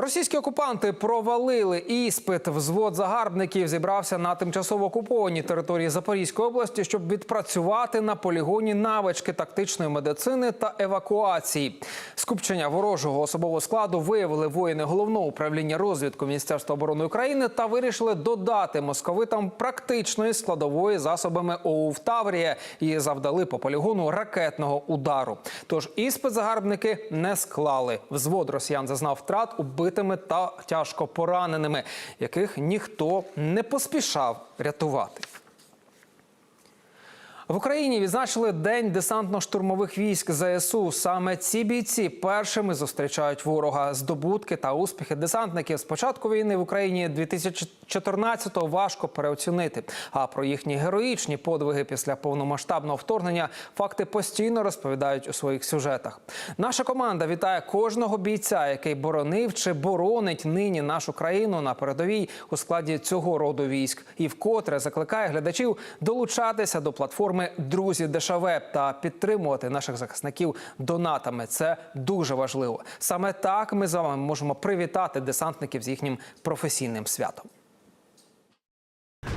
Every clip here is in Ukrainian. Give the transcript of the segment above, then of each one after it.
Російські окупанти провалили іспит. Взвод загарбників зібрався на тимчасово окупованій території Запорізької області, щоб відпрацювати на полігоні навички тактичної медицини та евакуації. Скупчення ворожого особового складу виявили воїни головного управління розвідку Міністерства оборони України та вирішили додати московитам практичної складової засобами ОУВ Таврія і завдали по полігону ракетного удару. Тож іспит загарбники не склали. Взвод росіян зазнав втрат убитими та тяжко пораненими, яких ніхто не поспішав рятувати. В Україні відзначили День десантно-штурмових військ ЗСУ. Саме ці бійці першими зустрічають ворога. Здобутки та успіхи десантників з початку війни в Україні 2014-го важко переоцінити. А про їхні героїчні подвиги після повномасштабного вторгнення факти постійно розповідають у своїх сюжетах. Наша команда вітає кожного бійця, який боронив чи боронить нині нашу країну на передовій у складі цього роду військ, і вкотре закликає глядачів долучатися до платформи Друзі Дешаве та підтримувати наших захисників донатами. Це дуже важливо. Саме так ми з вами можемо привітати десантників з їхнім професійним святом.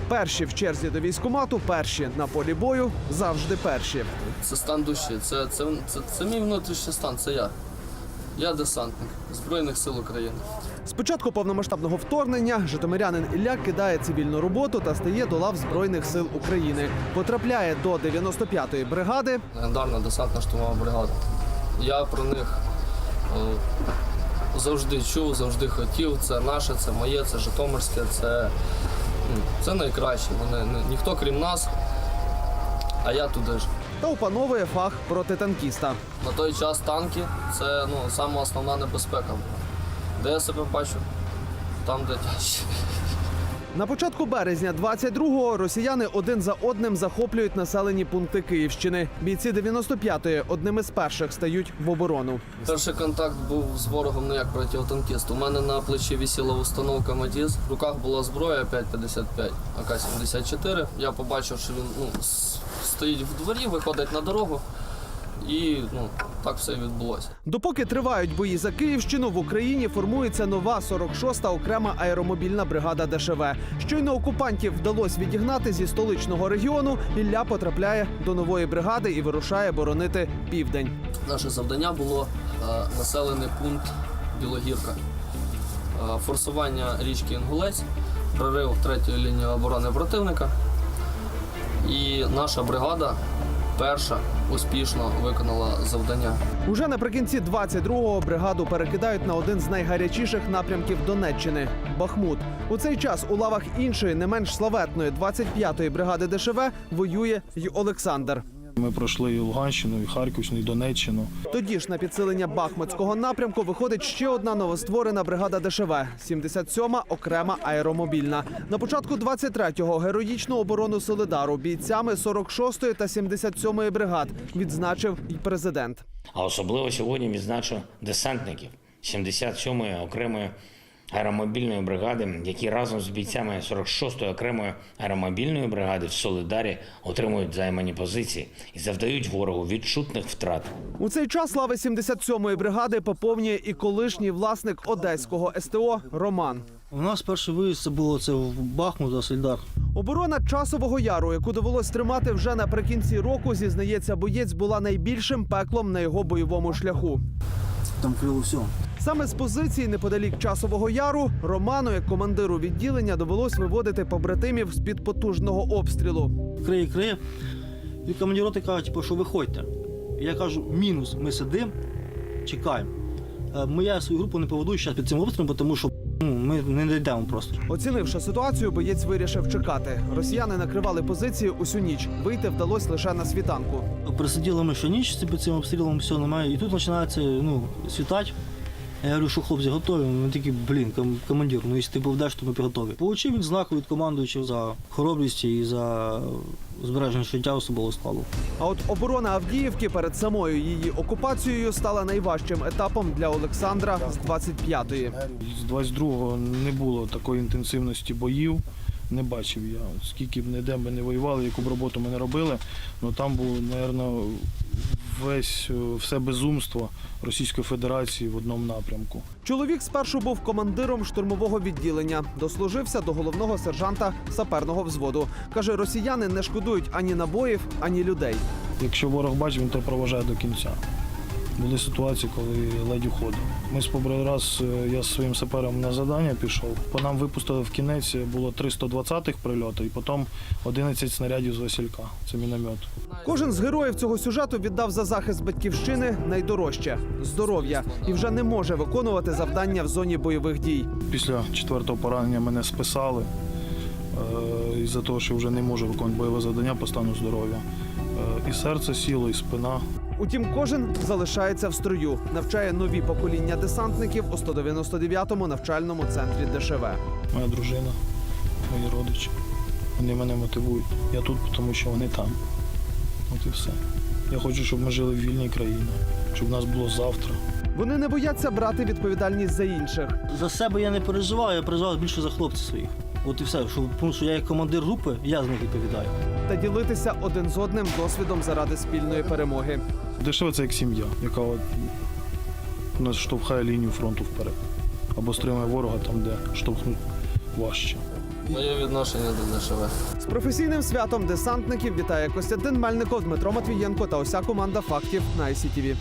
Перші в черзі до військкомату, перші на полі бою, завжди перші. Це стан душі, це, це, це, це мій внутрішній стан, це я. Я десантник Збройних сил України. З початку повномасштабного вторгнення житомирянин Ілля кидає цивільну роботу та стає до лав Збройних сил України. Потрапляє до 95-ї бригади. Легендарна десантна штурмова бригада. Я про них е, завжди чув, завжди хотів. Це наше, це моє, це Житомирське, це, ну, це найкраще. Вони, ніхто крім нас, а я туди ж. та опановує фах протитанкіста. На той час танки це ну, основна небезпека. Де я себе бачу? Там, де тяжче. На початку березня 22-го росіяни один за одним захоплюють населені пункти Київщини. Бійці 95-ї одними з перших стають в оборону. Перший контакт був з ворогом не як протитанкіст. У мене на плечі висіла установка Матіз, в руках була зброя 5,55, АК-74. Я побачив, що він ну, стоїть в дворі, виходить на дорогу. І ну, так все відбулося. Допоки тривають бої за Київщину, в Україні формується нова 46-та окрема аеромобільна бригада ДШВ. Щойно окупантів вдалося відігнати зі столичного регіону. Ілля потрапляє до нової бригади і вирушає боронити південь. Наше завдання було е, населений пункт Білогірка, Е, форсування річки Інгулець, прорив третьої лінії оборони противника. І наша бригада перша успішно виконала завдання. Уже наприкінці 22-го бригаду перекидають на один з найгарячіших напрямків Донеччини Бахмут. У цей час у лавах іншої, не менш славетної 25-ї бригади ДШВ воює й Олександр. Ми пройшли і Луганщину, і Харківщину, і Донеччину. Тоді ж на підсилення Бахмутського напрямку виходить ще одна новостворена бригада ДШВ – 77-ма окрема аеромобільна. На початку 23-го героїчну оборону Солидару бійцями 46-ї та 77-ї бригад відзначив і президент. А особливо сьогодні відзначу десантників 77-ї окремої аеромобільної бригади, які разом з бійцями 46-ї окремої аеромобільної бригади в Солидарі отримують займані позиції і завдають ворогу відчутних втрат. У цей час лави 77-ї бригади поповнює і колишній власник одеського СТО Роман. У нас перший виїзд це було це в Бахмут, за. Оборона часового яру, яку довелось тримати вже наприкінці року, зізнається, боєць була найбільшим пеклом на його бойовому шляху. Там крило все. Саме з позиції неподалік часового яру Роману, як командиру відділення, довелось виводити побратимів з під потужного обстрілу. Криє, криє. І командир роти каже, типу, що виходьте. Я кажу, мінус, ми сидимо, чекаємо. Е, Ми я свою групу не поведу зараз під цим обстрілом, тому що ну, ми не дійдемо просто. Оцінивши ситуацію, боєць вирішив чекати. Росіяни накривали позиції усю ніч. Вийти вдалося лише на світанку. Присиділи ми ще ніч під цим обстрілом, все немає. І тут починається ну, світати. Я говорю, що хлопці готові. Він такий, блін, ком- командир, ну якщо ти поведеш, то ми готові. Получив він знаку від командуючого за хоробрість і за збереження життя особового складу. А от оборона Авдіївки перед самою її окупацією стала найважчим етапом для Олександра з 25-ї. З 22-го не було такої інтенсивності боїв. Не бачив я. Скільки б ніде ми не воювали, яку б роботу ми не робили, ну там був, мабуть, весь е, все безумство Російської Федерації в одному напрямку. Чоловік спершу був командиром штурмового відділення, дослужився до головного сержанта саперного взводу. Каже, росіяни не шкодують ані набоїв, ані людей. Якщо ворог бачить, він то проважає до кінця. Були ситуації, коли ледь уходив. Ми з побрали раз, е, я з своїм сапером на завдання пішов. По нам випустили в кінець було 320-х прильоту і потім 11 снарядів з Василька. Це міномет. Кожен з героїв цього сюжету віддав за захист батьківщини найдорожче здоров'я і вже не може виконувати завдання в зоні бойових дій. Після четвертого поранення мене списали е, із-за того, що вже не можу виконувати бойове завдання по стану здоров'я. Е, і серце сіло, і спина. Утім, кожен залишається в строю, навчає нові покоління десантників у 199-му навчальному центрі ДШВ. Моя дружина, мої родичі. Вони мене мотивують. Я тут, тому що вони там. От і все. Я хочу, щоб ми жили в вільній країні, щоб нас було завтра. Вони не бояться брати відповідальність за інших. За себе я не переживаю, я переживаю більше за хлопців своїх. От і все, що, тому що я як командир групи, я з них відповідаю. та ділитися один з одним досвідом заради спільної перемоги. Дешеве це як сім'я, яка от нас штовхає лінію фронту вперед. Або стримує ворога там, де штовхнуть важче. Моє відношення до ДШВ. З професійним святом десантників вітає Костянтин Мельников, Дмитро Матвієнко та уся команда фактів на ICTV.